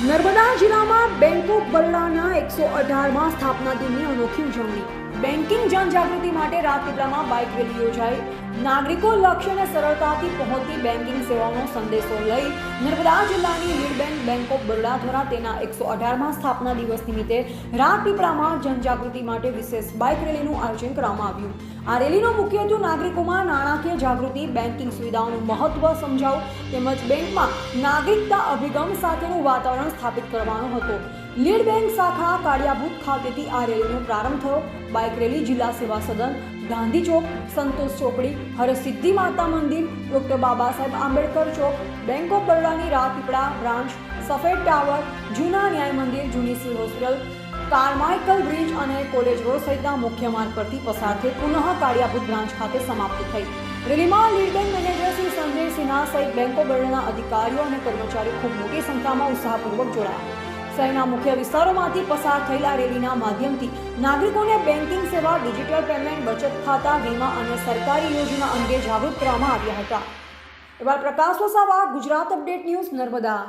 નર્મદા જિલ્લામાં bank of બરોડાના એકસો અઢારમાં સ્થાપના દિનની અનોખી ઉજવણી. બેન્કિંગ જનજાગૃતિ માટે રાજપીપળામાં બાઇક રેલી યોજાઈ. નાગરિકો લક્ષ્યને સરળતાથી પહોંચતી બેન્કિંગ સેવાઓનો સંદેશો લઈ નર્મદા જિલ્લાની lead bank bank of Baroda દ્વારા તેના એકસો અઢારમાં સ્થાપના દિવસ નિમિત્તે રાજપીપળામાં જનજાગૃતિ માટે વિશેષ બાઇક રેલીનું આયોજન કરવામાં આવ્યું. આ રેલીનો મુખ્ય હેતુ નાગરિકોમાં નાણાકીય જાગૃતિ, બેન્કિંગ સુવિધાઓનું મહત્વ સમજાવવું તેમજ બેંકમાં નાગરિકતા અભિગમ સાથેનું વાતાવરણ સ્થાપિત કરવાનો હતો. લીડ બેંક શાખા કાળિયાભૂત ખાતેથી આ રેલીનો પ્રારંભ થયો. બાઇક રેલી જિલ્લા સેવા સદન, ગાંધી ચોક, સંતોષ ચોકડી, હરસિદ્ધિ માતા મંદિર, ડોક્ટર બાબા સાહેબ આંબેડકર ચોક, બેંક ઓફ બરોડાની રાજપીપળા બ્રાન્ચ, સફેદ ટાવર, જૂના ન્યાય મંદિર, જૂની સિવિલ હોસ્પિટલ કાર્માઇકલ બ્રિજ અને કોલેજ રોડ સહિતના મુખ્ય માર્ગ પરથી પસાર થઈ પુનઃ કાળિયાભૂત બ્રાન્ચ ખાતે સમાપ્ત થઈ. રેલીમાં lead bank manager Shri Sanjay Sinha સહિત બેંક ઓફ બરોડાના અધિકારીઓ અને કર્મચારીઓ ખૂબ મોટી સંખ્યામાં ઉત્સાહપૂર્વક જોડાયા. શહેરના મુખ્ય વિસ્તારોમાંથી પસાર થયેલા રેલીના માધ્યમથી નાગરિકોને બેન્કિંગ સેવા, ડિજિટલ પેમેન્ટ, બચત ખાતા, વીમા અને સરકારી યોજના અંગે જાગૃત કરવામાં આવ્યા હતા. એવા પ્રકાશ વસાવા, ગુજરાત અપડેટ ન્યૂઝ નર્મદા.